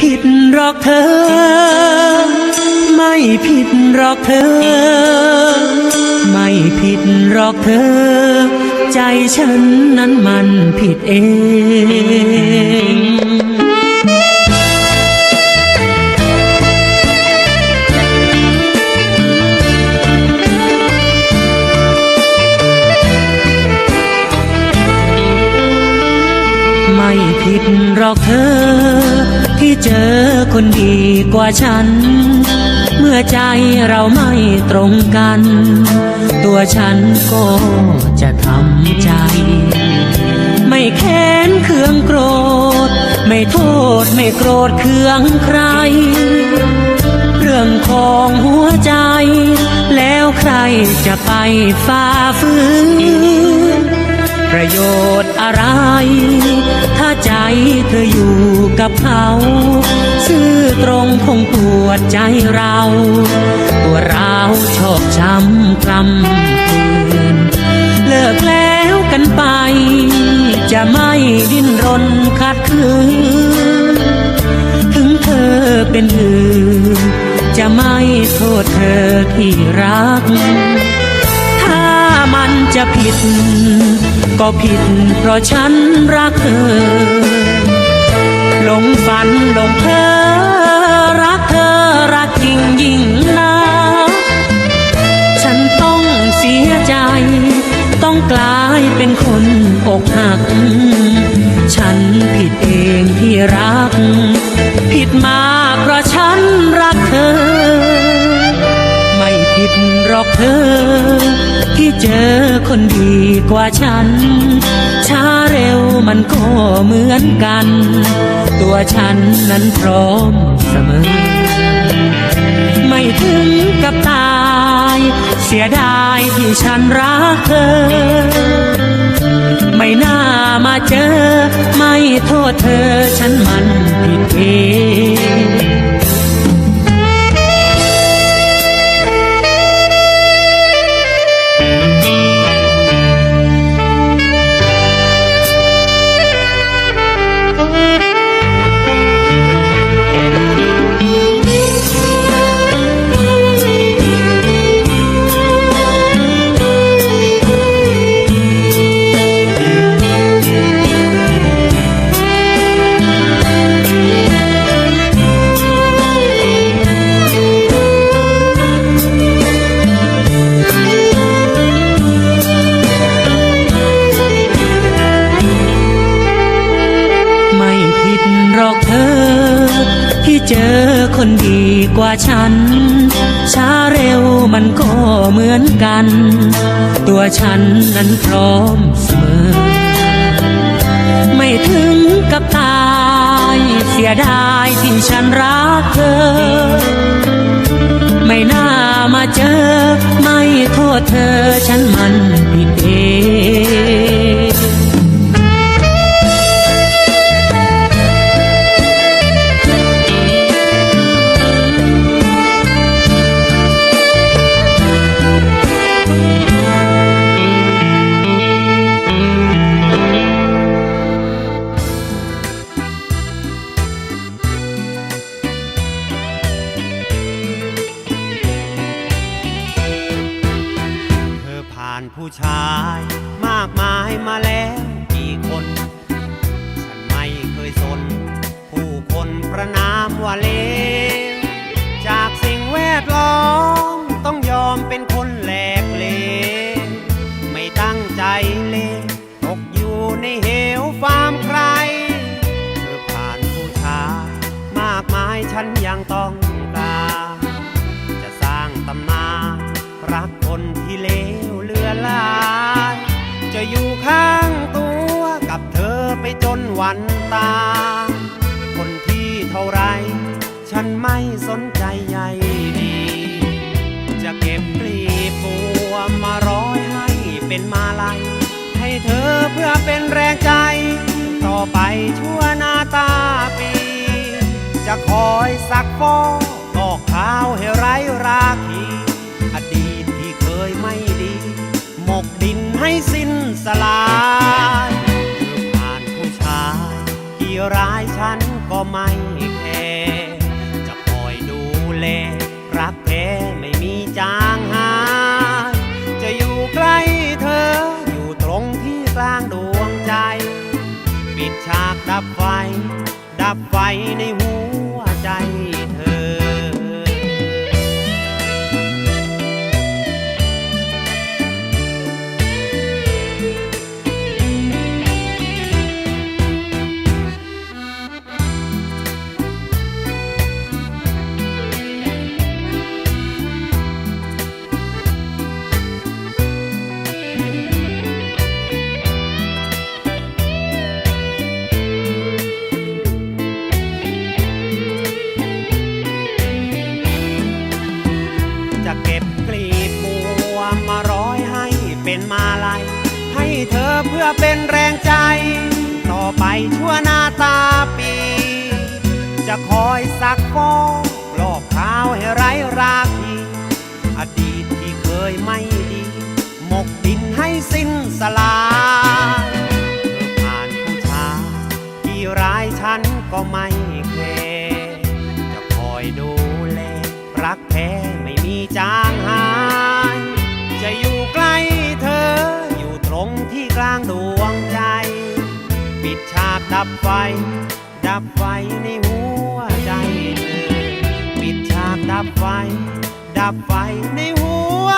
ผิดหรอกเธอ ไม่ผิดหรอกเธอ ไม่ผิดหรอกเธอ ใจฉันนั้นมันผิดเองไม่ผิดหรอกเธอ ที่เจอคนดีกว่าฉัน เมื่อใจเราไม่ตรงกัน ตัวฉันก็จะทำใจ ไม่แค้นเคืองโกรธ ไม่โทษไม่โกรธเคืองใคร เรื่องของหัวใจ แล้วใครจะไปฝ่าฝืนประโยชน์อะไร ถ้าใจเธออยู่ กับเขาซื่อตรงคงปวดใจเราตัวเราชอกช้ำกลำคืนเลิกแล้วกันไป จะไม่ดิ้นรนขัดขืนถึงเธอเป็นอื่นจะไม่โทษเธอที่รัก ถ้ามันจะผิด ก็ผิดเพราะฉันรักเธอ หลงฝันหลงเธอรักเธอรักจริงยิ่งนักฉันต้องเสียใจ ต้องกลายเป็นคนอกหัก ฉันผิดเองที่รัก ผิดมากเพราะฉันรักเธอ ไม่ผิดหรอกเธอ ที่เจอคนดีกว่าฉัน ช้าเร็วมันก็เหมือนกัน ตัวฉันนั้นพร้อมเสมอ ไม่ถึงกับตาย เสียดายที่ฉันรักเธอ ไม่น่ามาเจอ ไม่โทษเธอฉันมันผิดเอง ที่เจอคนดีกว่าฉัน ช้าเร็วมันก็เหมือนกัน ตัวฉันนั้นพร้อมเสมอ ไม่ถึงกับตายเสียดายที่ฉันรักเธอ ไม่น่ามาเจอ ไม่โทษเธอฉันมัน ผู้ชาย มากมายมาแล้วกี่คน ฉันไม่เคยสน ผู้คนประนามว่าเลว ข้างตัวกับเธอไปจนวันตา คนที่เท่าไร ฉันไม่สนใจใยดี จะเก็บกลีบบัวมาร้อยให้เป็นมาลัย ให้เธอเพื่อเป็นแรงใจ ต่อไปชั่วนาตาปี จะคอยสักฟอกกอกขาวให้ไร้ราคี อดีตที่เคยไม่ดี หมกดินให้สิ สลายผ่านผู้ชายที่ร้ายฉันก็ไม่แคร์จะคอยดูแลรักแท้ไม่มีจางหาย จะอยู่ใกล้เธออยู่ตรงที่กลางดวงใจ ปิดฉากดับไฟ ดับไฟในห ไปชั่วหน้าตาปี จะคอยซักฟอกลอกขาวให้ไร้ราคีอดีตที่เคยไม่ดี หมกดินให้สิ้นสลายเธอผ่านผู้ชายที่ร้ายฉันก็ไม่เคร์จะคอยดูแลรักแท้ไม่มีจางหาย จะอยู่ใกล้เธออยู่ตรงที่กลางดวง ฉากดับไฟ ดับไฟในหัวใจเธอ ปิดฉากดับไฟ ดับไฟในหัว